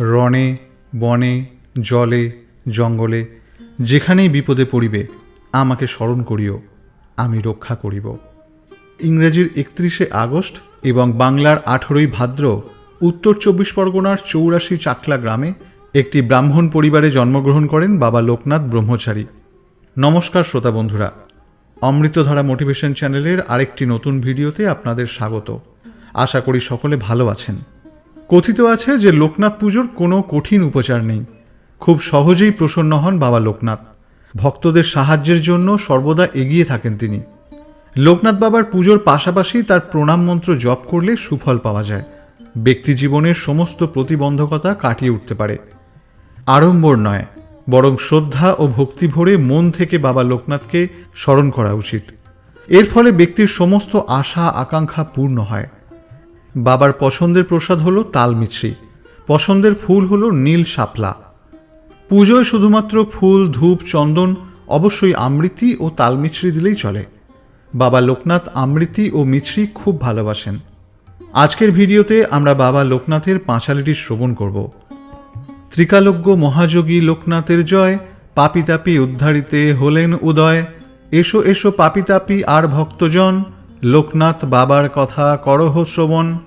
রণে, বনে, জলে, জঙ্গলে, যেখানেই বিপদে পড়িবে, আমাকে স্মরণ করিও, আমি রক্ষা করিব। ইংরেজির একত্রিশে আগস্ট এবং বাংলার আঠেরোই ভাদ্র, উত্তর চব্বিশ পরগনার চৌরাশি চাকলা গ্রামে একটি ব্রাহ্মণ পরিবারে জন্মগ্রহণ করেন বাবা লোকনাথ ব্রহ্মচারী। নমস্কার শ্রোতা বন্ধুরা, অমৃতধারা মোটিভেশন চ্যানেলের আরেকটি নতুন ভিডিওতে আপনাদের স্বাগত। আশা করি সকলে ভালো আছেন। কথিত আছে যে লোকনাথ পুজোর কোনো কঠিন উপচার নেই। খুব সহজেই প্রসন্ন হন বাবা লোকনাথ। ভক্তদের সাহায্যের জন্য সর্বদা এগিয়ে থাকেন তিনি। লোকনাথ বাবার পুজোর পাশাপাশি তার প্রণাম মন্ত্র জপ করলে সুফল পাওয়া যায়। ব্যক্তি জীবনের সমস্ত প্রতিবন্ধকতা কাটিয়ে উঠতে পারে। আড়ম্বর নয়, বরং শ্রদ্ধা ও ভক্তি ভরে মন থেকে বাবা লোকনাথকে স্মরণ করা উচিত। এর ফলে ব্যক্তির সমস্ত আশা আকাঙ্ক্ষা পূর্ণ হয়। বাবার পছন্দের প্রসাদ হলো তালমিছরি। পছন্দের ফুল হলো নীল শাপলা। পুজোয় শুধুমাত্র ফুল, ধূপ, চন্দন, অবশ্যই আমৃতি ও তালমিছরি দিলেই চলে। বাবা লোকনাথ আমৃতি ও মিছরি খুব ভালোবাসেন। আজকের ভিডিওতে আমরা বাবা লোকনাথের পাঁচালিটি শ্রবণ করব। ত্রিকালজ্ঞ মহাযোগী লোকনাথের জয় পাপিতাপি উদ্ধারিতে হলেন উদয়। এসো এসো পাপিতাপি আর ভক্তজন লোকনাথ বাবার কথা করহ শ্রবণ,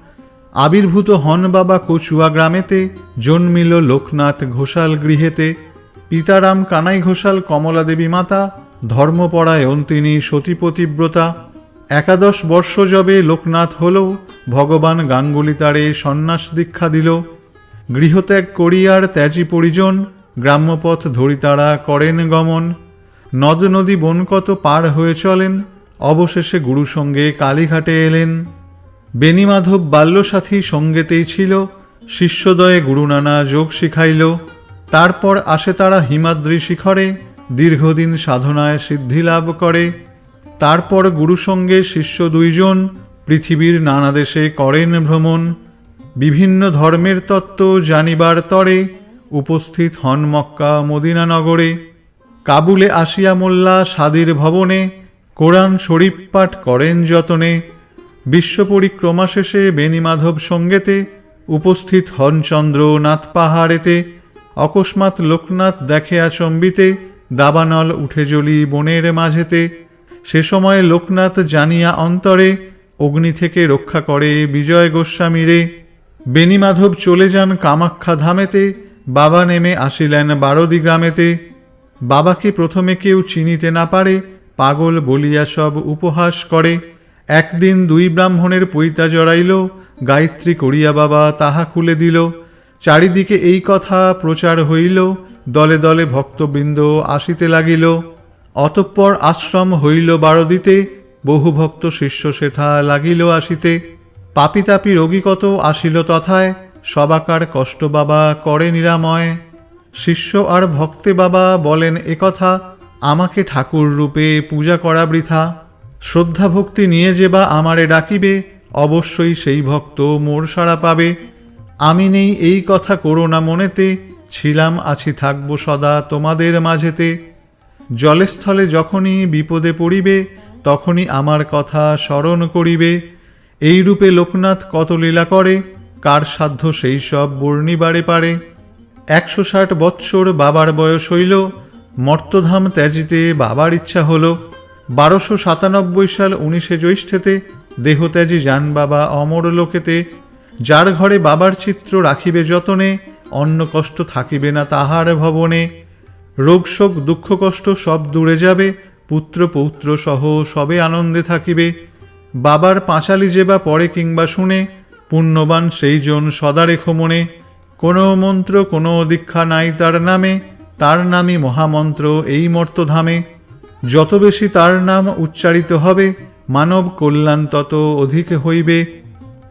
আবির্ভূত হন বাবা কচুয়া গ্রামেতে, জন্মিল লোকনাথ ঘোষাল গৃহেতে, পিতারাম কানাই ঘোষাল কমলা দেবী মাতা ধর্মপরায়ণ তিনি সতীপতিব্রতা একাদশ বর্ষ যবে লোকনাথ হল, ভগবান গাঙ্গুলি তারে সন্ন্যাস দীক্ষা দিল, গৃহত্যাগ করিয়ার ত্যাজি পরিজন, গ্রাম্যপথ ধরি তারা করেন গমন, নদ নদী বনকত পার হয়ে চলেন অবশেষে গুরু সঙ্গে কালীঘাটে এলেন। বেণীমাধব বাল্যসাথী সঙ্গেতেই ছিল, শিষ্যদয়ে গুরুনানা যোগ শিখাইল, তারপর আসে তারা হিমাদ্রি শিখরে, দীর্ঘদিন সাধনায় সিদ্ধি লাভ করে। তারপর গুরুসঙ্গে শিষ্য দুইজন পৃথিবীর নানা দেশে করেন ভ্রমণ, বিভিন্ন ধর্মের তত্ত্ব জানিবার তরে উপস্থিত হন মক্কা মদিনা নগরে কাবুলে আসিয়া মোল্লা সাদির ভবনে কোরআন শরীফ পাঠ করেন যতনে বিশ্ব পরিক্রমা শেষে বেণীমাধব সঙ্গেতে উপস্থিত হন চন্দ্র নাথ পাহাড়েতে, অকস্মাৎ লোকনাথ দেখে আচম্বিতে, দাবানল উঠে জ্বলি বনের মাঝেতে, সে সময় লোকনাথ জানিয়া অন্তরে, অগ্নি থেকে রক্ষা করে বিজয় গোস্বামীরে, বেণীমাধব চলে যান কামাখ্যা ধামেতে, বাবা নেমে আসিলেন বারদি গ্রামেতে, বাবাকে প্রথমে কেউ চিনিতে না পারে পাগল বলিয়া সব উপহাস করে। একদিন দুই ব্রাহ্মণের পৈতা জড়াইল, গায়ত্রী করিয়া বাবা তাহা খুলে দিল। চারিদিকে এই কথা প্রচার হইল, দলে দলে ভক্তবৃন্দ আসিতে লাগিল। অতঃপর আশ্রম হইল বারদিতে, বহু ভক্ত শিষ্য সেথা লাগিল আসিতে। পাপি তাপি রোগী কত আসিল তথায়, সবাকার কষ্ট বাবা করে নিরাময়। শিষ্য আর ভক্তে বাবা বলেন একথা আমাকে ঠাকুর রূপে পূজা করা বৃথা। শ্রদ্ধা ভক্তি নিয়ে যে বা আমারে ডাকিবে, অবশ্যই সেই ভক্ত মোর সাড়া পাবে। আমি নেই এই কথা করো না মনেতে, ছিলাম আছি থাকব সদা তোমাদের মাঝেতে। জলেস্থলে যখনই বিপদে পড়িবে, তখনই আমার কথা স্মরণ করিবে। এই রূপে লোকনাথ কত লীলা করে, কার সাধ্য সেই সব বর্ণিবারে পারে। একশো ষাট বৎসর বাবার বয়স হইল মর্তধাম ত্যাজিতে বাবার ইচ্ছা হল। বারোশো সাতানব্বই সাল উনিশে জ্যৈষ্ঠেতে দেহত্যাজি যান বাবা অমর লোকেতে। যার ঘরে বাবার চিত্র রাখিবে যতনে, অন্ন কষ্ট থাকিবে না তাহার ভবনে। রোগ শোক, দুঃখ কষ্ট সব দূরে যাবে, পুত্র পৌত্র সহ সবে আনন্দে থাকিবে। বাবার পাঁচালি যে বা পরে কিংবা শুনে, পুণ্যবান সেই জন সদা রেখো মনে। কোনো মন্ত্র, কোনো দীক্ষা নাই তার নামে। তার নামই মহামন্ত্র এই মর্তধামে। যত বেশি তার নাম উচ্চারিত হবে, মানব কল্যাণ তত অধিক হইবে।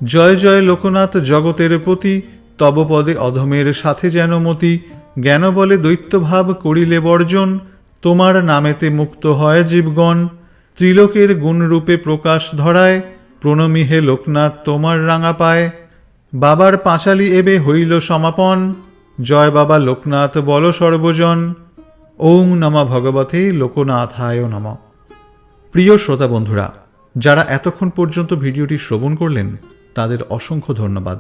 জয় জয় লোকনাথ জগতের প্রতি, তব পদে অধমের সাথে যেন মতি। জ্ঞান বলে দৈত্যভাব করিলে বর্জন, তোমার নামেতে মুক্ত হয় জীবগণ। ত্রিলোকের গুণরূপে প্রকাশ ধরায়, প্রণমী হে লোকনাথ তোমার রাঙা পায়। বাবার পাঁচালি এবে হইল সমাপন। জয় বাবা লোকনাথ বল সর্বজন। ওং নমা ভগবতে লোকনাথায় নম। প্রিয় শ্রোতা বন্ধুরা, যারা এতক্ষণ পর্যন্ত ভিডিওটি শ্রবণ করলেন, তাদের অসংখ্য ধন্যবাদ।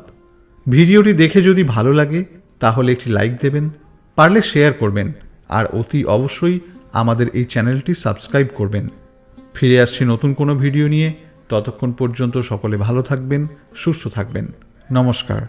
ভিডিওটি দেখে যদি ভালো লাগে, তাহলে একটি লাইক দেবেন, পারলে শেয়ার করবেন, আর অতি অবশ্যই আমাদের এই চ্যানেলটি সাবস্ক্রাইব করবেন। ফিরে আসছি নতুন কোনো ভিডিও নিয়ে, ততক্ষণ পর্যন্ত সকলে ভালো থাকবেন, সুস্থ থাকবেন। নমস্কার।